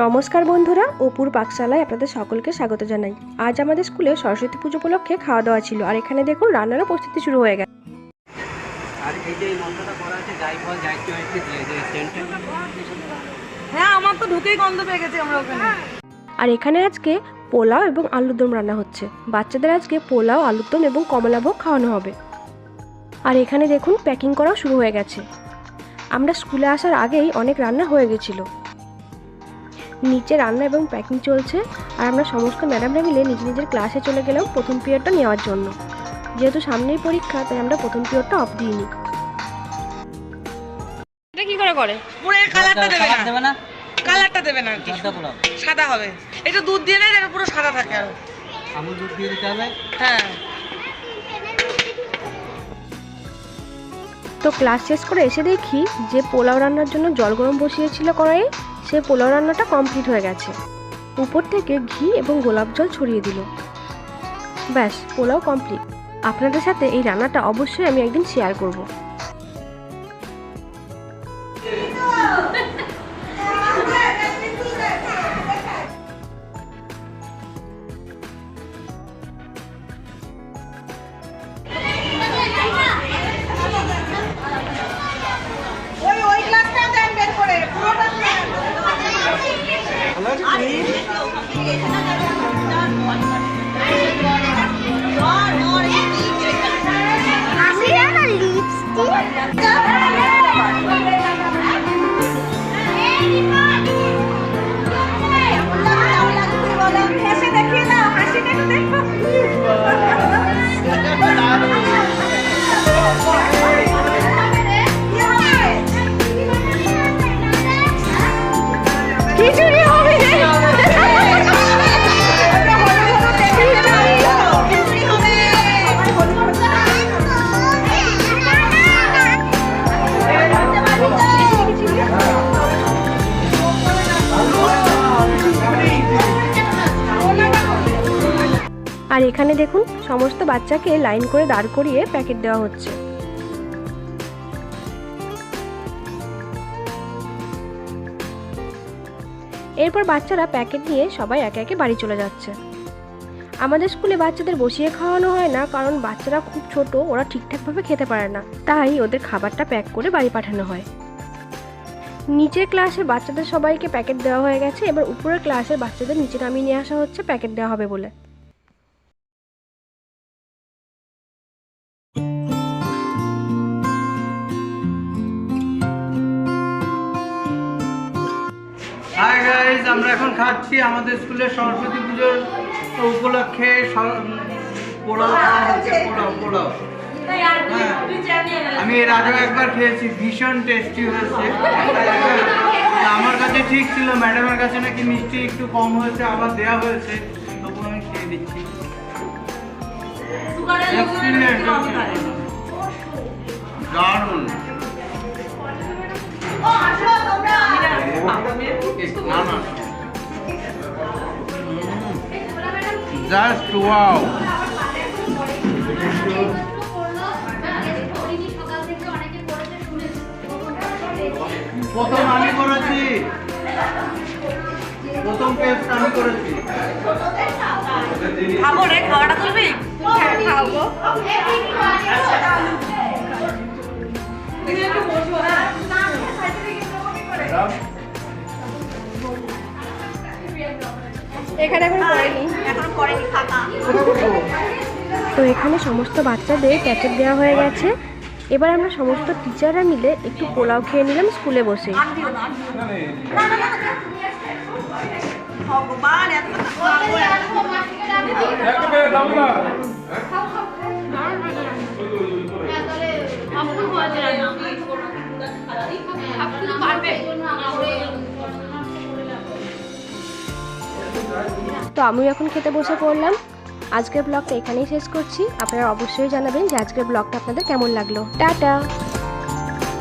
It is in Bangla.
নমস্কার বন্ধুরা অপুর পাকশালায় আপনাদের সকলকে স্বাগত জানাই। আজ আমাদের স্কুলে সরস্বতী পুজো উপলক্ষে খাওয়া দাওয়া ছিল আর এখানে দেখুন রান্নারও প্রস্তুতি শুরু হয়ে গেছে। আর এই যে মন্ত্রটা করা আছে যাই ফল যাই চয়েছে দিয়ে যে সেন্টটা হ্যাঁ আমার তো ঢুকেই গন্ধ পেয়ে গেছি আমরা ওখানে। আর এখানে আজকে পোলাও এবং আলুর দম রান্না হচ্ছে। বাচ্চাদের আজকে পোলাও আলুর দম এবং কমলাভোগ খাওয়ানো হবে। আর এখানে দেখুন প্যাকিং করাও শুরু হয়ে গেছে। আমরা স্কুলে আসার আগেই অনেক রান্না হয়ে গেছিল। নিচে রান্না এবং প্যাকিং চলছে। আর আমরা সমস্ত ম্যাডামরা মিলে নিজ নিজের ক্লাসে চলে গেলাম প্রথম পিরিয়ডটা নেওয়ার জন্য। যেহেতু সামনেই পরীক্ষা তাই আমরা প্রথম পিরিয়ডটা অফ দিইনি। এটা কি করে করে? পুরো কালারটা দেবে না। দেবে না। কালারটা দেবে না কি। সাদা হবে। দুধ দিয়ে দেখবে পুরো সাদা থাকে আর। আমুল দুধ দিয়ে দিতে হবে। হ্যাঁ। তো ক্লাস শেষ করে এসে দেখি যে পোলাও রান্নার জন্য জল গরম বসিয়েছিল কড়াইয়ে। সে পোলাও রান্নাটা কমপ্লিট হয়ে গেছে। উপর থেকে ঘি এবং গোলাপ জল ছড়িয়ে দিল। ব্যাস, পোলাও কমপ্লিট। আপনাদের সাথে এই রান্নাটা অবশ্যই আমি একদিন শেয়ার করব। আর এখানে দেখুন, সমস্ত বাচ্চাকে লাইন করে দাঁড় করিয়ে প্যাকেট দেওয়া হচ্ছে। এরপর বাচ্চারা প্যাকেট নিয়ে সবাই একে একে বাড়ি চলে যাচ্ছে। আমাদের স্কুলে বাচ্চাদের বসিয়ে খাওয়ানো হয় না, কারণ বাচ্চারা খুব ছোট, ওরা ঠিকঠাকভাবে খেতে পারে না। তাই ওদের খাবারটা প্যাক করে বাড়ি পাঠানো হয়। নিচের ক্লাসে বাচ্চাদের সবাইকে প্যাকেট দেওয়া হয়ে গেছে, এবার উপরের ক্লাসের বাচ্চাদের নিচে নামিয়ে নিয়ে আসা হচ্ছে প্যাকেট দেওয়া হবে বলে। হাই গাইস আমরা এখন খাচ্ছি আমাদের স্কুলে সরস্বতী পুজোর উপলক্ষে পোলাও খাওয়া হচ্ছে পোলাও পোলাও। হ্যাঁ। আমি এর আগেও একবার খেয়েছি ভীষণ টেস্টি হয়েছে। তা আমার কাছে ঠিক ছিল ম্যাডামের কাছে নাকি মিষ্টি একটু কম হয়েছে আবার দেয়া হয়েছে তবু আমি খেয়ে দিচ্ছি. দারুণ। জাস্ট ওয়াও প্রথম আমি করেছি। প্রথম টেস্ট আমি করেছি। খাব রে খাওয়াটা তুলবি খাব। তো এখানে সমস্ত বাচ্চাদের প্যাকেট দেওয়া হয়ে গেছে। এবার আমরা সমস্ত টিচাররা মিলে একটু পোলাও খেয়ে নিলাম স্কুলে বসে। ভগবান তো আমিও এখন খেতে বসে পড়লাম। আজকের ব্লগটা এখানেই শেষ করছি। আপনারা অবশ্যই জানাবেন যে আজকের ব্লগটা আপনাদের কেমন লাগল। টাটা!